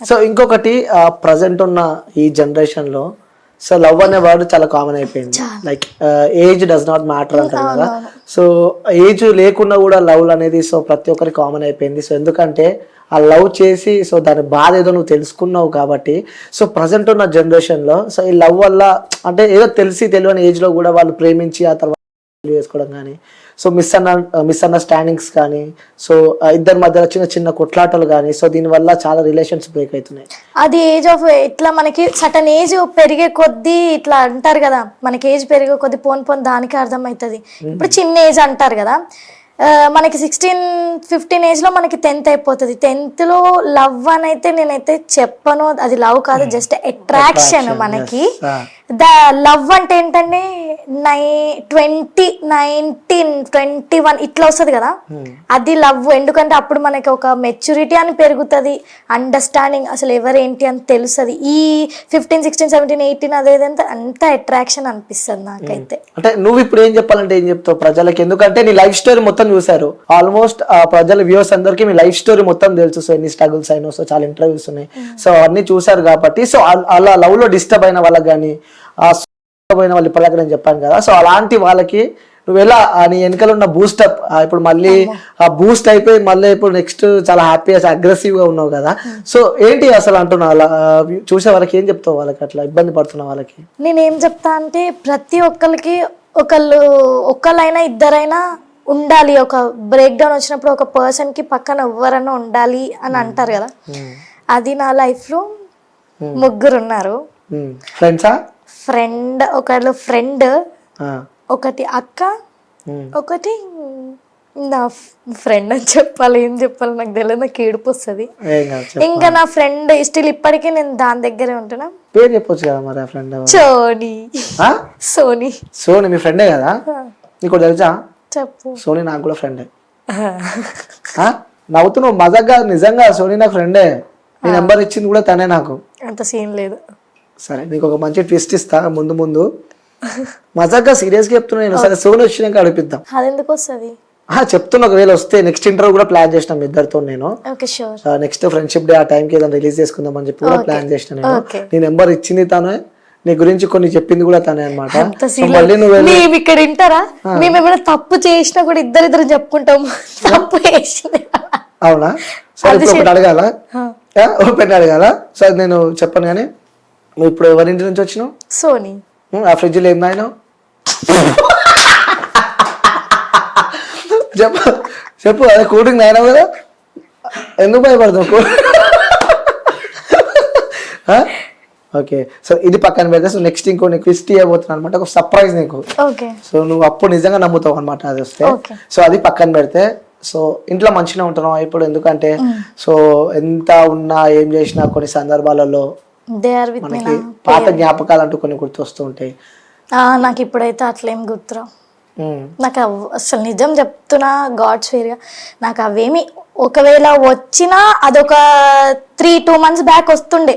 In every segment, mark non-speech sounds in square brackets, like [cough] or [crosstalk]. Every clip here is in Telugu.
సో ఇంకొకటి ప్రజెంట్ ఉన్న ఈ జనరేషన్లో సో లవ్ అనే వర్డ్ చాలా కామన్ అయిపోయింది. Like age does not matter అంటారు కదా. సో ఏజ్ లేకున్నా కూడా లవ్ అనేది సో ప్రతి ఒక్కరికి కామన్ అయిపోయింది. సో ఎందుకంటే ఆ లవ్ చేసి సో దాని బాధ ఏదో నువ్వు తెలుసుకున్నావు కాబట్టి సో ప్రజెంట్ ఉన్న జనరేషన్లో సో ఈ లవ్ వల్ల అంటే ఏదో తెలిసి తెలియని ఏజ్లో కూడా వాళ్ళు ప్రేమించి ఆ తర్వాత చేసుకోవడం కానీ సో మిస్ అన్న మిస్ అండర్స్టాండింగ్స్ కానీ సో ఇద్దరి మధ్యలో చిన్న చిన్న కొట్లాటలు కానీ సో దీనివల్ల చాలా రిలేషన్స్ బ్రేక్ అవుతున్నాయి. అది ఏజ్ ఆఫ్ ఇట్లా మనకి సటన్ ఏజ్ పెరిగే కొద్దీ ఇట్లా అంటారు కదా మనకి ఏజ్ పెరిగే కొద్దీ పోన్ పోన్ దానికి అర్థమవుతుంది. ఇప్పుడు చిన్న ఏజ్ అంటారు కదా మనకి సిక్స్టీన్ ఫిఫ్టీన్ ఏజ్లో మనకి టెన్త్ అయిపోతుంది. టెన్త్లో లవ్ అని అయితే నేనైతే చెప్పను. అది లవ్ కాదు జస్ట్ అట్రాక్షన్ మనకి. ద లవ్ అంటే ఏంటంటే నై ట్వంటీ నైన్టీన్ ట్వంటీ వన్ ఇట్లా వస్తుంది కదా? అది లవ్ ఎందుకంటే అప్పుడు మనకి ఒక మెచ్యూరిటీ అని పెరుగుతుంది. అండర్స్టాండింగ్ అసలు ఎవరేంటి అని తెలుస్తుంది. ఈ ఫిఫ్టీన్ సిక్స్టీన్ సెవెంటీన్ ఎయిటీన్ అదేదంతా అంత అట్రాక్షన్ అనిపిస్తుంది నాకైతే. అంటే నువ్వు ఇప్పుడు ఏం చెప్పాలంటే ఏం చెప్తావు? ప్రజలకి ఎందుకంటే నీ లైఫ్ స్టోరీ మొత్తం చూసారు ఆల్మోస్ట్ ఆ ప్రజల వ్యూవర్స్ అందరికి మీ లైఫ్ స్టోరీ మొత్తం తెలుసు. సో ఎన్ని స్ట్రగుల్స్ అయినా సో చాలా ఇంటర్వ్యూస్ ఉన్నాయి. సో అన్ని చూసారు కాబట్టి సో అల్- లవ్లో డిస్టర్బ్ అయిన వాళ్ళకి కానీ ఆ అయిన వాళ్ళు ఇప్పటిదాకా నేను చెప్పాను కదా. సో అలాంటి వాళ్ళకి నువ్వు ఎలా నీ వెనకాల ఉన్న బూస్టప్ ఇప్పుడు మళ్ళీ ఆ బూస్ట్ అయిపోయి మళ్ళీ ఇప్పుడు నెక్స్ట్ చాలా హ్యాపీగా అగ్రెసివ్గా ఉన్నావు కదా. సో ఏంటి అసలు అంటున్నా అలా? చూసే వాళ్ళకి ఏం చెప్తావు వాళ్ళకి అట్లా? ఇబ్బంది పడుతున్న వాళ్ళకి? నేనేం చెప్తా అంటే ప్రతి ఒక్కరికి ఒకళ్ళు ఒక్కళ్ళైనా ఇద్దరైనా ఉండాలి. ఒక బ్రేక్ డౌన్ వచ్చినప్పుడు ఒక పర్సన్కి పక్కన ఎవరైనా ఉండాలి అని అంటారు కదా. అది నా లైఫ్లో ముగ్గురు ఉన్నారు. ఫ్రెండ్సా ఫ్రెండ్ ఒకళ్ళు ఫ్రెండ్ ఒకటి అక్క ఒకటి నా ఫ్రెండ్ అని చెప్పాలి. ఏం చెప్పాలి నాకు తెలియదు. నాకు ఏడుపు వస్తుంది. ఇంకా నా ఫ్రెండ్ స్టిల్ ఇప్పటికీ నేను దాని దగ్గరే ఉంటున్నా. పేరు చెప్పొచ్చు కదా మరి ఆ ఫ్రెండ్ సోనీ. సోనీ. సోని మీ ఫ్రెండే కదా? నీకు తెలుసా? చెప్పు. సోని నాకు కూడా ఫ్రెండే? [laughs] నవ్వుతున్నావు మజాగా నిజంగా సోని నాకు ఫ్రెండే నీ నెంబర్ ఇచ్చింది కూడా తనే నాకు. అంత సీన్ లేదు. సరే నీకు ఒక మంచి ట్విస్ట్ ఇస్తా ముందు ముందు. మజాగా సీరియస్గా చెప్తున్నా నేను. సరే సోని వచ్చినాక అడిపిద్దాం. అది ఎందుకు వస్తుంది? ఆ, చెప్తున్నా ఒకవేళ వస్తే నెక్స్ట్ ఇంటర్వ్యూ కూడా ప్లాన్ చేసినాం ఇద్దరితో నేను. నెక్స్ట్ ఫ్రెండ్షిప్ డే ఆ టైంకి ఏదైనా రిలీజ్ చేసుకుందాం అని చెప్పి కూడా ప్లాన్ చేసిన నేను. నీ నెంబర్ ఇచ్చింది తనే. నీ గురించి కొన్ని చెప్పింది కూడా తనే అనమాట మేము ఇక్కడ వింటారా మేము ఏమైనా తప్పు చేసినా కూడా ఇద్దరిద్దరు చెప్పుకుంటాము తప్పు చేసింది. అవునా? [laughs] సరే ఒకటి అడగాల? ఓపెన్ అడగాల? సరే నేను చెప్పను కానీ. నువ్వు ఇప్పుడు ఎవరింటి నుంచి వచ్చినావు? సోనీ. ఆ ఫ్రిడ్జ్లో ఏం తాగినావు? [laughs] చెప్పు చెప్పు అదే డ్రింక్ తాగినావు కదా? ఎందుకు భయపడతావు? [laughs] ఓకే. సో ఇది పక్కన పెడితే సో నెక్స్ట్ ఇంకో నీకు ట్విస్ట్ ఇవ్వబోతున్నాను అనమాట ఒక సర్ప్రైజ్ నీకు. సో నువ్వు అప్పుడు నిజంగా నమ్ముతావు అనమాట అది వస్తే. సో అది పక్కన పెడితే సో ఇంట్లో మంచిగా ఉంటున్నావు ఇప్పుడు? ఎందుకంటే సో ఎంత ఉన్నా ఏం చేసినా కొన్ని సందర్భాలలో మనకి పాత జ్ఞాపకాలు అంటూ కొన్ని గుర్తొస్తూ ఉంటాయి. నాకు ఇప్పుడైతే అట్లేం గుర్తురా ఉమ్, నాకు అసలు నిజం చెప్తున్నా గాడ్స్ వేర్గా నాకు అవేమి ఒకవేళ వచ్చినా అదొక త్రీ టూ మంత్స్ బ్యాక్ వస్తుండే.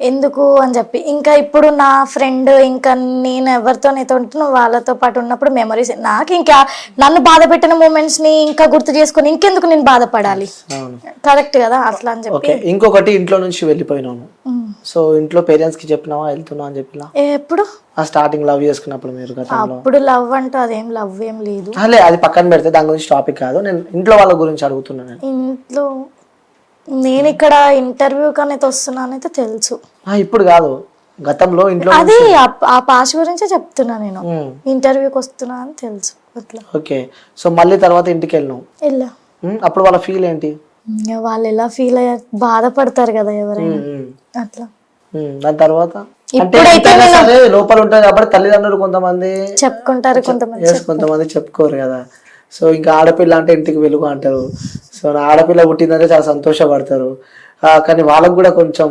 ఎందుకు అని చెప్పి ఇంకా ఇప్పుడు నా ఫ్రెండ్ ఇంకా నేను ఎవరితో నీతో ఉంటున్నా వాళ్ళతో పాటు ఉన్నప్పుడు మెమరీస్ నాకు ఇంకా నన్ను బాధ పెట్టిన మూమెంట్స్ని ఇంకా గుర్తు చేసుకొని ఇంకెందుకు నేను బాధపడాలి? కరెక్ట్ కదా అట్లా అని చెప్పి. ఇంకొకటి ఇంట్లో నుంచి వెళ్ళిపోయినాను. ఉమ్. సో ఇంట్లో పేరెంట్స్కి చెప్పినావా వెళ్తున్నావు అని చెప్పిలా ఎప్పుడు? ఆ స్టార్టింగ్ లవ్ చేసుకున్నప్పుడు మీరు గతంలో. అప్పుడు లవ్ అంటూ అదేం లవ్ ఏం లేదు. అలే అది పక్కన పెడితే దాని గురించి టాపిక్ కాదు. నేను ఇంట్లో వాళ్ళ గురించి అడుగుతున్నాను నేను. ఇంట్లో నేను ఇక్కడ ఇంటర్వ్యూ కనైతే వస్తున్నానైతే తెలుసు. ఆ, ఇప్పుడు కాదు. గతంలో ఇంట్లో అది ఆ- ఆ పాస్ గురించే చెప్తున్నా నేను. ఇంటర్వ్యూకి వస్తున్నా అని తెలుసు. అట్లా. ఓకే. సో మళ్ళీ తర్వాత ఇంటికి వెళ్ళినావు? వెళ్ళా. ఉమ్, అప్పుడు వాళ్ళ ఫీల్ ఏంటి? వాళ్ళు ఎలా ఫీల్ అయ్యారు బాధపడతారు కదా ఎవరైనా. అట్లా. దాని తర్వాత? ఇప్పుడైతే సరే లోపల ఉంటుంది కాబట్టి తల్లిదండ్రులు కొంతమంది చెప్పుకుంటారు కొంతమంది కొంతమంది చెప్పుకోరు కదా. సో ఇంకా ఆడపిల్ల అంటే ఇంటికి వెలుగు అంటారు. సో నా ఆడపిల్ల పుట్టిందంటే చాలా సంతోషపడతారు. కానీ వాళ్ళకు కూడా కొంచెం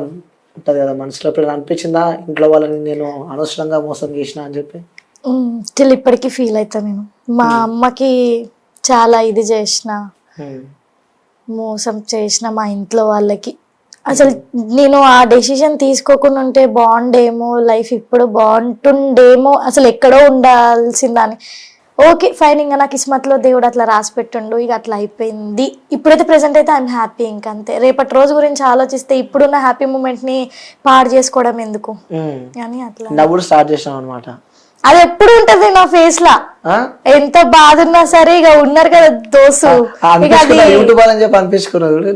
ఉంటది కదా మనసులో. ఎప్పుడైనా అనిపించిందా? ఇంట్లో వాళ్ళని నేను అనవసరంగా మోసం చేసిన అని చెప్పి? స్టిల్ ఇప్పటికీ ఫీల్ అవుతా నేను. మా అమ్మకి చాలా ఇది చేసిన. మోసం చేసిన మా ఇంట్లో వాళ్ళకి. అసలు నేను ఆ డెసిషన్ తీసుకోకుండా ఉంటే బాగుండేమో లైఫ్ ఇప్పుడు బాగుంటుండేమో అసలు ఎక్కడో ఉండాల్సిందని ఓకే ఫైన్ ఇంకా నాకు కిస్మత్లో దేవుడు అట్లా రాసి పెట్టిండు ఇక అట్లా అయిపోయింది. ఇప్పుడైతే ప్రెసెంట్ అయితే ఐఎమ్ హ్యాపీ ఇంకంతే రేపటి రోజు గురించి ఆలోచిస్తే ఇప్పుడున్న హ్యాపీ మూమెంట్ని పాడు చేసుకోవడం ఎందుకు. అని అట్లా. స్టార్ట్ చేసినాం అనమాట అది ఎప్పుడు ఉంటది నా ఫేస్ లా? ఎంత బాధ ఉన్నా సరే ఇక ఉన్నారు కదా దోసు యూట్యూబ్ అని చెప్పి అనిపించుకున్నది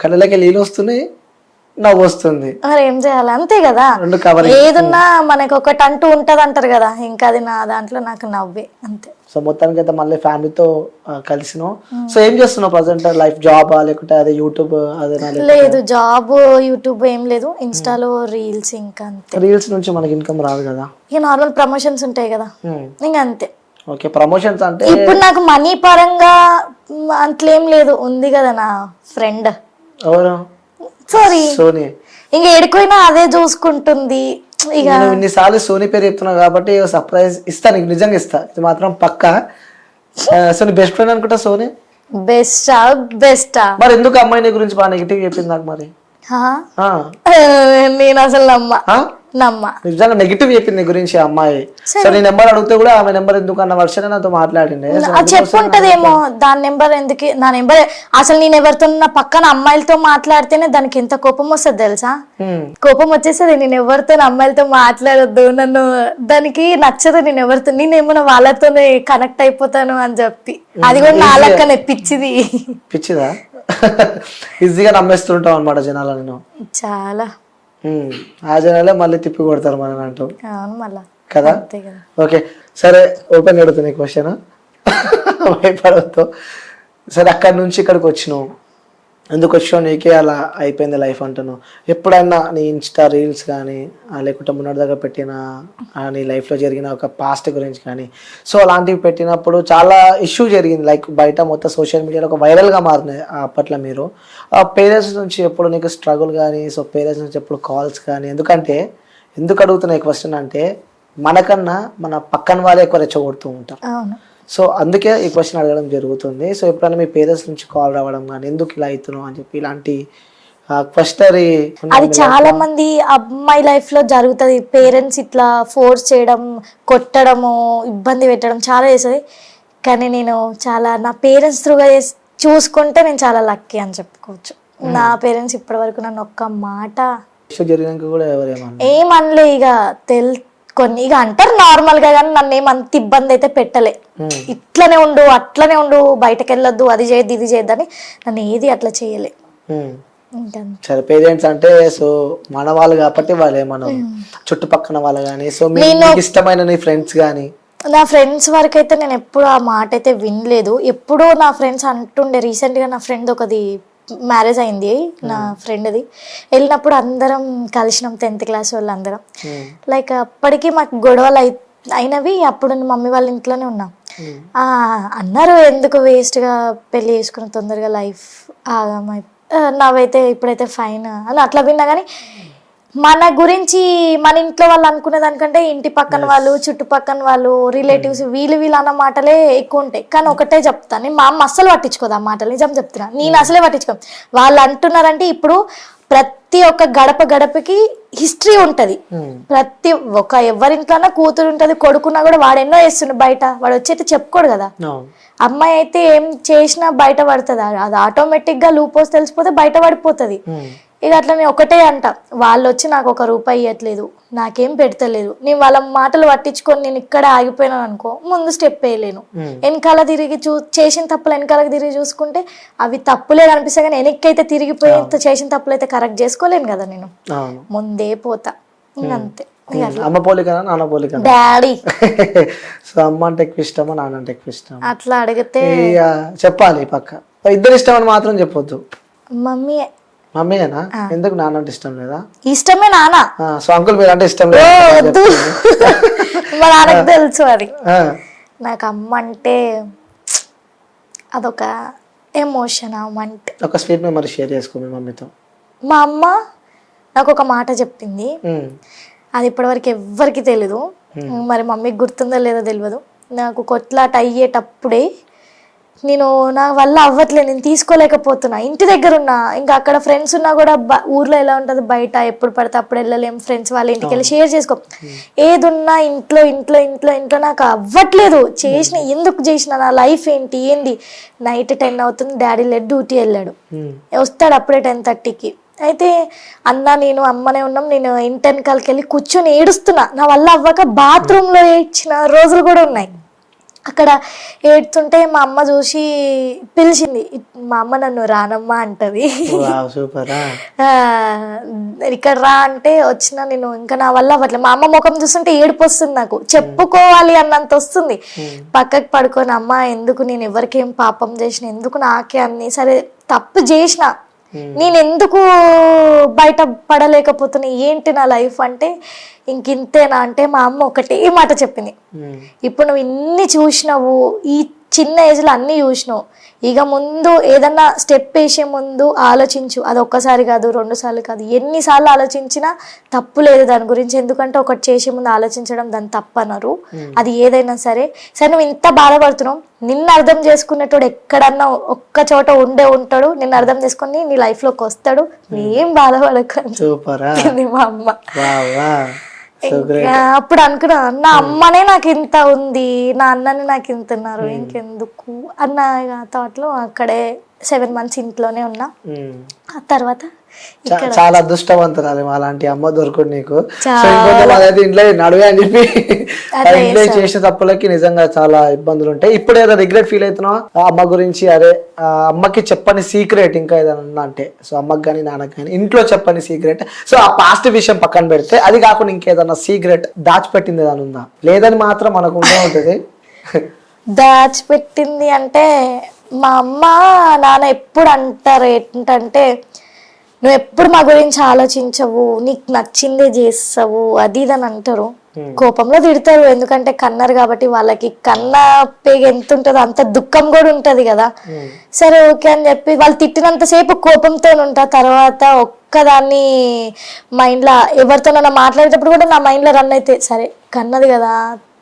కళ్ళకి నీళ్ళు వస్తున్నాయి నవ్వు వస్తుంది. మరి ఏం చేయాలి? అంతే కదా. రెండు కవర్ ఏదున్నా మనకి ఒకటి అంటూ ఉంటది అంటారు కదా. ఇంకా అది నా దాంట్లో నాకు నవ్వే అంతే. సో మొత్తానికి అయితే మళ్ళీ ఫ్యామిలీతో కలిసినాం. సో ఏం చేస్తున్నావు ప్రజెంట్ లైఫ్ జాబ్ లేకుంటే అదే యూట్యూబ్ అదే లేదు జాబ్ యూట్యూబ్ ఏం లేదు. ఇన్స్టాలో రీల్స్ ఇంకా అంతే. రీల్స్ నుంచి మనకి ఇన్కమ్ రాదు కదా? ఇక నార్మల్ ప్రమోషన్స్ ఉంటాయి కదా? ఇంకా అంతే. ఓకే ప్రమోషన్స్ అంటే ఇప్పుడు నాకు మనీ పరంగా మ్, అట్లేం లేదు. ఉంది కదా నా ఫ్రెండ్ ఎవరు? సారీ సోనీ ఇంకా ఎడిపోయినా అదే చూసుకుంటుంది. ఇక నేను ఇన్నిసార్లు సోనీ పేరు చెప్తున్నావు కాబట్టి సర్ప్రైజ్ ఇస్తా నీకు నిజంగా ఇస్తా. ఇది మాత్రం పక్కా. సో నీ బెస్ట్ ఫ్రెండ్ అనుకుంటా సోనీ? బెస్టా? బెస్టా? మరి ఎందుకు అమ్మాయి నీ గురించి బాగా నెగిటివ్ చెప్పింది నాకు మరి? ఆ, నేను అసలు నమ్మ. ఆ? నమ్మ. నిజంగా నెగిటివ్ చెప్పింది గురించి ఆ అమ్మాయి. సో నీ నెంబర్ అడిగితే కూడా ఆమె నెంబర్ ఎందుకు అన్న వర్షం నాతో అది చెప్పుంటదేమో దాని నెంబర్ ఎందుకు నా నెంబర్ అసలు నేను ఎవరితో నా పక్కన అమ్మాయిలతో మాట్లాడితేనే దానికి ఎంత కోపం వస్తుంది తెలుసా. కోపం వచ్చేసరి నేను ఎవరితో అమ్మాయిలతో మాట్లాడొద్దు నన్ను దానికి నచ్చదు నేను ఎవరితో నేను ఏమన్నా వాళ్ళతోనే కనెక్ట్ అయిపోతాను అని చెప్పి. అది కూడా నా లెక్కనే పిచ్చిది. పిచ్చిదా? [laughs] ఈజీగా నమ్మేస్తుంటాం అనమాట జనాలు నేను చాలా. ఆ జనాలే మళ్ళీ తిప్పి కొడతారు మన అంటూ. మళ్ళా. కదా? ఓకే. సరే ఓపెన్ అడుగుతుంది క్వశ్చన్ [laughs] భయపడవద్దు. సరే అక్కడి నుంచి ఇక్కడికి వచ్చినావు ఎందుకు వచ్చినావు నీకే అలా అయిపోయింది లైఫ్ అంటున్నావు ఎప్పుడైనా నీ ఇన్స్టా రీల్స్ కానీ లేకుంటే మున్నటి దగ్గర పెట్టిన నీ లైఫ్లో జరిగిన ఒక పాస్ట్ గురించి కానీ సో అలాంటివి పెట్టినప్పుడు చాలా ఇష్యూ జరిగింది. లైక్ బయట మొత్తం సోషల్ మీడియాలో ఒక వైరల్గా మారినాయి అప్పట్లో మీరు. ఆ పేరెంట్స్ నుంచి ఎప్పుడు నీకు స్ట్రగుల్ కానీ సో పేరెంట్స్ నుంచి ఎప్పుడు కాల్స్ కానీ ఎందుకంటే ఎందుకు అడుగుతున్న క్వశ్చన్ అంటే మనకన్నా మన పక్కన వాళ్ళే ఎక్కువ రెచ్చగొడుతూ ఉంటారు. సో అందుకే ఈ క్వశ్చన్ అడగడం జరుగుతుంది. సో ఎప్పుడైనా మీ పేరెంట్స్ నుంచి కాల్ రావడం కానీ ఎందుకు ఇలా అవుతున్నావు? అని చెప్పి ఇలాంటి క్వశ్చనరీ అది చాలా మంది అమ్మాయి లైఫ్లో జరుగుతుంది. పేరెంట్స్ ఇట్లా ఫోర్స్ చేయడం కొట్టడము ఇబ్బంది పెట్టడం చాలా చేస్తుంది. కానీ నేను చాలా నా పేరెంట్స్ త్రూగా చూసుకుంటే నేను చాలా లక్కీ అని చెప్పుకోవచ్చు. నా పేరెంట్స్ ఇప్పటి వరకు నన్ను ఒక్క మాట జరిగినాక కూడా ఏమనలే ఇక తెల్ కొన్ని ఇక అంటారు నార్మల్గా కానీ నన్ను ఏమంత ఇబ్బంది అయితే పెట్టలే. ఇట్లనే ఉండు అట్లనే ఉండు బయటకు వెళ్ళొద్దు అది చేయద్దు ఇది చేయొద్దని నన్ను ఏది అట్లా చేయలే. సరే పేరెంట్స్ అంటే సో మన వాళ్ళు కాబట్టి వాళ్ళే మనం. చుట్టుపక్కల వాళ్ళు కానీ సో మీకు ఇష్టమైన నీ ఫ్రెండ్స్ కానీ నా ఫ్రెండ్స్ వరకు అయితే నేను ఎప్పుడు ఆ మాట అయితే వినలేదు. ఎప్పుడో నా ఫ్రెండ్స్ అంటుండే రీసెంట్గా నా ఫ్రెండ్ ఒకది మ్యారేజ్ అయింది నా ఫ్రెండ్ది. వెళ్ళినప్పుడు అందరం కలిసినాం టెన్త్ క్లాస్ వాళ్ళు అందరం లైక్ అప్పటికి మాకు గొడవలు అయి అయినవి అప్పుడు మమ్మీ వాళ్ళ ఇంట్లోనే ఉన్నాం. ఆ, అన్నారు ఎందుకు వేస్ట్గా పెళ్ళి చేసుకుని తొందరగా లైఫ్ నావైతే ఇప్పుడైతే ఫైన్ అని అట్లా విన్నా కానీ మన గురించి మన ఇంట్లో వాళ్ళు అనుకునే దానికంటే ఇంటి పక్కన వాళ్ళు చుట్టుపక్కన వాళ్ళు రిలేటివ్స్ వీళ్ళు వీళ్ళు అన్న మాటలే ఎక్కువ ఉంటాయి. కానీ ఒకటే చెప్తాను నేను మా అమ్మ అస్సలు పట్టించుకోదు ఆ మాటలు నిజం చెప్తున్నా. నేను అసలే పట్టించుకోను. వాళ్ళు అంటున్నారంటే ఇప్పుడు ప్రతి ఒక్క గడప గడపకి హిస్టరీ ఉంటది. ప్రతి ఒక ఎవరింట్లోనా కూతురు ఉంటది కొడుకున్నా కూడా వాడు ఎన్నో వేస్తుండు బయట. వాడు వచ్చి అయితే చెప్పుకోడు కదా. అమ్మాయి అయితే ఏం చేసినా బయట పడుతుంది. అది ఆటోమేటిక్గా లూపోస్ తెలిసిపోతే బయట పడిపోతుంది. ఇక అట్లా నేను ఒకటే అంట వాళ్ళు వచ్చి నాకు ఒక రూపాయి ఇవ్వట్లేదు నాకేం పెడతలేదు. నేను వాళ్ళ మాటలు పట్టించుకొని నేను ఇక్కడే ఆగిపోయినాను అనుకో ముందు స్టెప్ వేయలేను వెనకాల తిరిగి చూ చేసిన తప్పులు వెనకాల తిరిగి చూసుకుంటే అవి తప్పులే కనిపిస్తాయి కానీ వెనక్కి అయితే తిరిగిపోయి చేసిన తప్పులు అయితే కరెక్ట్ చేసుకోలేను కదా నేను. ముందే పోతా. ఇంక అంతే. ఇక అట్లా. అమ్మ పోలికనా నాన్న పోలికనా? డాడీ [laughs] సో అమ్మ అంటే ఎక్కువ ఇష్టమా నాన్న అంటే ఎక్కువ ఇష్టం అట్లా అడిగితే చెప్పాలి పక్క. ఇద్దరు ఇష్టం అని మాత్రం చెప్పొద్దు. మమ్మీ మమ్మీయేనా? ఎందుకు నాన్న అంటే ఇష్టం లేదా? ఇష్టమే నాన్న. సో అంకుల్ మీరు అంటే ఇష్టం లేదా? వద్దు. మా నాన్నకు తెలుసు అది. నాకు అమ్మ అంటే అదొక ఎమోషన్ అమ్మ అంటే. ఒక స్వీట్ మెమరీ షేర్ చేసుకో మీ మమ్మీతో. మా అమ్మ నాకు ఒక మాట చెప్పింది. అది ఇప్పటివరకు ఎవ్వరికి తెలీదు. మరి మమ్మీకి గుర్తుందో లేదో తెలియదు నాకు కొట్లాట అయ్యేటప్పుడే నేను నా వల్ల అవ్వట్లేదు నేను తీసుకోలేకపోతున్నా. ఇంటి దగ్గర ఉన్నా ఇంకా అక్కడ ఫ్రెండ్స్ ఉన్నా కూడా ఊర్లో ఎలా ఉంటుంది బయట ఎప్పుడు పడితే అప్పుడు వెళ్ళలేం. ఫ్రెండ్స్ వాళ్ళ ఇంటికి వెళ్ళి షేర్ చేసుకో. ఏది ఉన్నా ఇంట్లో ఇంట్లో ఇంట్లో ఇంట్లో నాకు అవ్వట్లేదు. చేసిన ఎందుకు చేసిన నా లైఫ్ ఏంటి ఏంది? నైట్ టెన్ అవుతుంది డాడీ లెడ్ డ్యూటీ వెళ్ళాడు. ఉమ్. వస్తాడు అప్పుడే టెన్ థర్టీకి అయితే అన్న నేను అమ్మనే ఉన్నాం. నేను ఇంటర్న్ కాలకి వెళ్ళి కూర్చొని ఏడుస్తున్నా. నా వల్ల అవ్వక బాత్రూంలో ఏడ్చిన రోజులు కూడా ఉన్నాయి. అక్కడ ఏడుతుంటే మా అమ్మ చూసి పిలిచింది మా అమ్మ నన్ను రానమ్మా అంటది. ఇక్కడ రా అంటే వచ్చిన నేను ఇంకా నా వల్ల అవ్వట్లేదు మా అమ్మ ముఖం చూస్తుంటే ఏడుపు వస్తుంది నాకు. చెప్పుకోవాలి అన్నంత వస్తుంది. పక్కకు పడుకొని అమ్మ ఎందుకు నేను ఎవరికేం పాపం చేసిన ఎందుకు నాకే అన్ని సరే తప్పు చేసిన నేను ఎందుకు బయట పడలేకపోతున్నా? ఏంటి నా లైఫ్ అంటే ఇంకింతేనా? అంటే మా అమ్మ ఒకటే మాట చెప్పింది. ఇప్పుడు నువ్వు ఇన్ని చూసినావు ఈ చిన్న ఏజ్లో అన్ని చూసినావు. ఇక ముందు ఏదన్నా స్టెప్ వేసే ముందు ఆలోచించు. అది ఒక్కసారి కాదు రెండు సార్లు కాదు. ఎన్నిసార్లు ఆలోచించినా తప్పు లేదు దాని గురించి. ఎందుకంటే ఒకటి చేసే ముందు ఆలోచించడం దాని తప్పు అన్నారు అది ఏదైనా సరే. సరే నువ్వు ఇంత బాధపడుతున్నావు. నిన్ను అర్థం చేసుకునేటోడు ఎక్కడన్నా ఒక్క చోట ఉండే ఉంటాడు. నిన్ను అర్థం చేసుకొని నీ లైఫ్లోకి వస్తాడు. ఏం బాధపడకండి. మా అమ్మ. గ్రేట్ ఇంకా అప్పుడు అనుకున్నా నా అమ్మనే నాకు ఇంత ఉంది నా అన్నని నాకు ఇంత ఉన్నారు ఇంకెందుకు? అన్న థాట్లో అక్కడే సెవెన్ మంత్స్ ఇంట్లోనే ఉన్నా. ఆ తర్వాత చాలా అదృష్టవంతురాలు అలాంటి అమ్మ దొరకడు నీకు. సో. ఇంకొంచెం ఇంట్లో నడువే అని చెప్పి ఇంట్లో చేసిన తప్పులకి నిజంగా చాలా ఇబ్బందులు ఉంటాయి. ఇప్పుడు ఏదో రిగ్రెట్ ఫీల్ అవుతున్నావా? అమ్మ గురించి ఆ అమ్మకి చెప్పని సీక్రెట్ ఇంకా ఏదైనా ఉందా అంటే? సో అమ్మకి కానీ నాన్నకి కానీ ఇంట్లో చెప్పని సీక్రెట్ సో ఆ పాస్ట్ విషయం పక్కన పెడితే అది కాకుండా ఇంకేదన్నా సీక్రెట్ దాచిపెట్టింది ఏదైనా ఉందా? లేదని మాత్రం మనకు ఉండే ఉంటుంది. దాచిపెట్టింది అంటే మా అమ్మ నాన్న ఎప్పుడు అంటారు ఏంటంటే నువ్వు ఎప్పుడు మా గురించి ఆలోచించవు నీకు నచ్చిందే చేస్తావు అది ఇది అని అంటారు. కోపంలో తిడతారు ఎందుకంటే కన్నారు కాబట్టి వాళ్ళకి కన్న పేగ ఎంత ఉంటుందో అంత దుఃఖం కూడా ఉంటది కదా. సరే ఓకే అని చెప్పి వాళ్ళు తిట్టినంతసేపు కోపంతో ఉంటా. తర్వాత ఒక్కదాన్ని మైండ్లో ఎవరితోనైనా మాట్లాడేటప్పుడు కూడా నా మైండ్లో రన్ అయితే సరే కన్నది కదా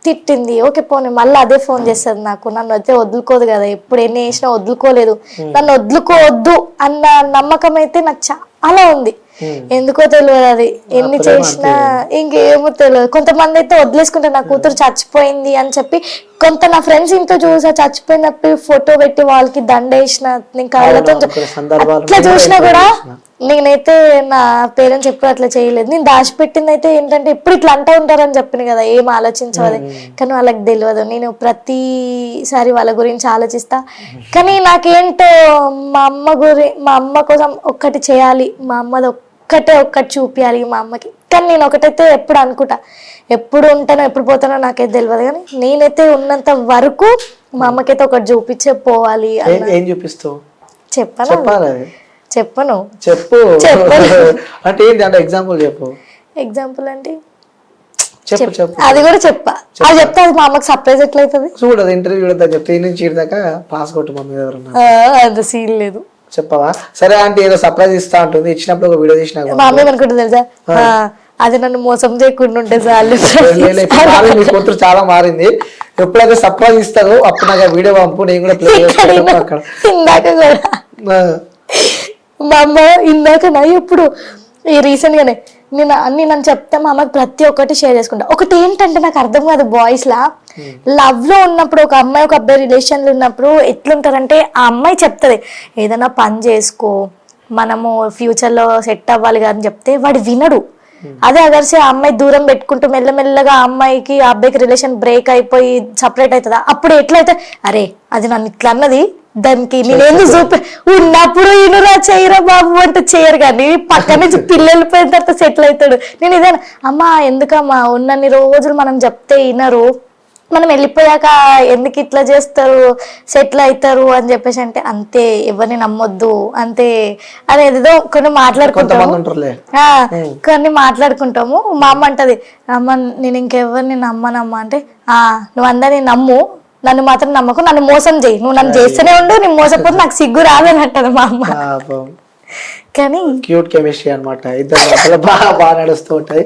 తిట్టింది ఓకే పోనీ మళ్ళీ అదే ఫోన్ చేస్తుంది నాకు. నన్ను అయితే వదులుకోదు కదా ఎప్పుడు ఎన్ని చేసినా వదులుకోలేదు. నన్ను వదులుకోవద్దు అన్న నమ్మకం అయితే నాకు చాలా ఉంది. ఎందుకో తెలియదు అది. ఎన్ని చేసినా ఇంకేమో తెలియదు. కొంతమంది అయితే వదిలేసుకుంటారు నా కూతురు చచ్చిపోయింది అని చెప్పి. కొంత నా ఫ్రెండ్స్ ఇంట్లో చూసా చచ్చిపోయినప్పుడు ఫోటో పెట్టి వాళ్ళకి దండేసిన నేను కళ్ళతో చూ- కొన్ని సందర్భాలు అట్లా చూసినా కూడా నేనైతే నా పేరెంట్స్ ఎప్పుడు అట్లా చేయలేదు. నేను దాచిపెట్టింది అయితే ఏంటంటే ఎప్పుడు ఇట్లా అంటూ ఉంటారని చెప్పిన కదా ఏం ఆలోచించవది కానీ వాళ్ళకి తెలియదు నేను ప్రతిసారి వాళ్ళ గురించి ఆలోచిస్తా. కానీ నాకేంటో మా అమ్మ గురి మా అమ్మ కోసం ఒక్కటి చేయాలి. మా అమ్మది ఒక్కటే ఒక్కటి చూపించాలి మా అమ్మకి. కానీ నేను ఒకటైతే ఎప్పుడు అనుకుంటా. ఎప్పుడు ఉంటానో ఎప్పుడు పోతానో నాకైతే తెలియదు కానీ నేనైతే ఉన్నంత వరకు మా అమ్మకైతే ఒకటి చూపించే పోవాలి అని ఏం- చూపిస్తావు? చెప్పాలి. చెప్పను. చెప్పు. [laughs] అంటే ఏంటి? అంటే ఎగ్జాంపుల్ చెప్పు. ఎగ్జాంపుల్ అంటే? చెప్పు చెప్పు. అది కూడా చెప్పా. అది చెప్తే అది మా అమ్మకి సర్ప్రైజ్ ఎట్లయితుంది? చూడు అది ఇంటర్వ్యూ చూడదా చెప్తే. ఈ నుంచి దాకా పాస్ కొట్టు మమ్మీ దగ్గర ఆ, అంత సీన్ లేదు. చెప్పవా? సరే ఆంటీ ఏదో సర్ప్రైజ్ ఇస్తా ఉంటుంది ఇచ్చినప్పుడు ఒక వీడియో తీసిన మా అమ్మ ఏమనుకుంటుంది తెలుసా? అది నన్ను మోసం చేయకుండా ఉంటే చాలు. [laughs] మీ కూతురు చాలా మారింది. ఎప్పుడైతే సర్ప్రైజ్ ఇస్తారో అప్పుడు నాకు వీడియో పంపు నేను కూడా ప్లే చేస్తాను అక్కడ. ఇందాక కూడా. మా అమ్మ ఇందాక నా ఇప్పుడు ఈ రీసెంట్గానే నేను అన్ని నన్ను చెప్తే మా అమ్మకి ప్రతి ఒక్కటి షేర్ చేసుకుంటా. ఒకటి ఏంటంటే నాకు అర్థం కాదు బాయ్స్ లా. లవ్లో ఉన్నప్పుడు ఒక అమ్మాయి ఒక అబ్బాయి రిలేషన్లు ఉన్నప్పుడు ఎట్లుంటారంటే ఆ అమ్మాయి చెప్తుంది ఏదైనా పని చేసుకో మనము ఫ్యూచర్లో సెట్ అవ్వాలి కానీ చెప్తే వాడు వినడు. అదే అదర్సే ఆ అమ్మాయి దూరం పెట్టుకుంటూ మెల్లమెల్లగా ఆ అమ్మాయికి ఆ అబ్బాయికి రిలేషన్ బ్రేక్ అయిపోయి సపరేట్ అవుతుందా? అప్పుడు ఎట్లయితే అరే అది నన్ను ఇట్లా అన్నది దానికి నేనేందు చూపి? ఉన్నప్పుడు ఇనురా చేయరా బాబు అంటే చేయరు కానీ పక్క నుంచి [laughs] పిల్లలు పోయిన తర్వాత సెటిల్ అవుతాడు. నేను ఇదే అమ్మా ఎందుకమ్మా ఉన్నన్ని రోజులు మనం చెప్తే వినరు మనం వెళ్ళిపోయాక ఎందుకు ఇట్లా చేస్తారు? సెటిల్ అవుతారు? అని చెప్పేసి అంటే అంతే ఎవరిని నమ్మొద్దు. అంతే. అదేదో కొన్ని మాట్లాడుకుంటాము. కొన్ని మాట్లాడుకుంటాము. మా అమ్మ అంటది అమ్మ నేను ఇంకెవరిని నమ్మనమ్మా? అంటే ఆ నువ్వు అందరిని నమ్ము. నన్ను మాత్రం నమ్మకు నన్ను మోసం చేయి. నువ్వు నన్ను చేస్తూనే ఉండు నేను మోసపోతే నాకు సిగ్గు రాదని అంటది మా అమ్మ. కానీ క్యూట్ కెమిస్ట్రీ అన్నమాట. ఇద్దరు బాగా బాగా నడుస్తూ ఉంటాయి.